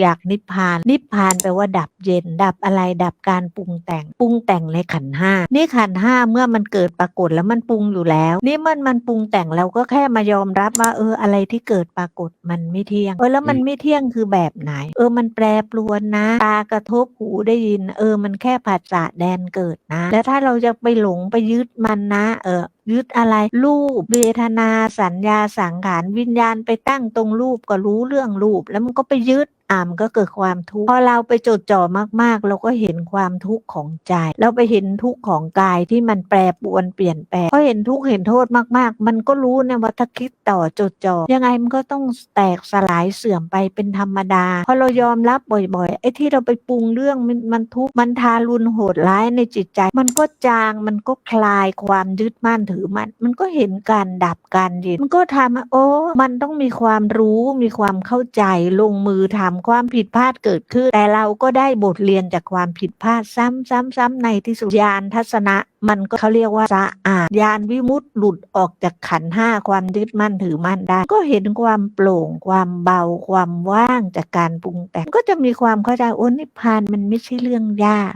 อยากนิพพาน นิพพานแปลว่าดับเย็น ดับอะไรดับการปรุงแต่ง ปรุงแต่งในขันธ์ห้านี่ขันธ์ห้าเมื่อมันเกิดปรากฏแล้วมันปรุงอยู่แล้ว นี่มันมันปรุงแต่งเราก็แค่มายอมรับว่าเอออะไรที่เกิดปรากฏมันไม่เที่ยง เออแล้วมันไม่เที่ยงคือแบบไหน เออมันแปรปรวนนะ ตากระทบหูได้ยิน เออมันแค่ผัสสะแดนเกิดนะ แล้วถ้าเราจะไปหลงไปยึดมันนะ เออยึดอะไรรูปเวทนาสัญญาสังขารวิญญาณไปตั้งตรงรูปก็รู้เรื่องรูป แล้วมันก็ไปยึด อ่ามันก็เกิดความทุกข์พอเราไปจดจ่อมากๆ เราก็เห็นความทุกข์ของใจ เราไปเห็นทุกข์ของกายที่มันแปรปรวนเปลี่ยนแปลงพอเห็นทุกข์เห็นโทษมากๆ มันก็รู้นะว่าถ้าคิดต่อจดจ่อยังไงมันก็ต้องแตกสลายเสื่อมไปเป็นธรรมดาพอเรายอมรับบ่อยๆไอ้ที่เราไปปรุงเรื่องมันมันทุกข์มันทารุณโหดร้ายในจิตใจ มันก็จางมันก็คลายความยึดมั่นถือมัน มันก็เห็นการดับการเย็นมันก็ทำโอ้มันต้องมีความรู้มีความเข้าใจลงมือทำความผิดพลาดเกิดขึ้น แต่เราก็ได้บทเรียนจากความผิดพลาดซ้ำๆๆในที่สุดญาณทัศนะมันก็เขาเรียกว่าสะอาดญาณวิมุตต์หลุดออกจากขันห้าความยึดมั่นถือมั่นได้ ก็เห็นความโปร่งความเบาความว่างจากการปรุงแต่งก็จะมีความเข้าใจโอ้นิพพานมันไม่ใช่เรื่องยาก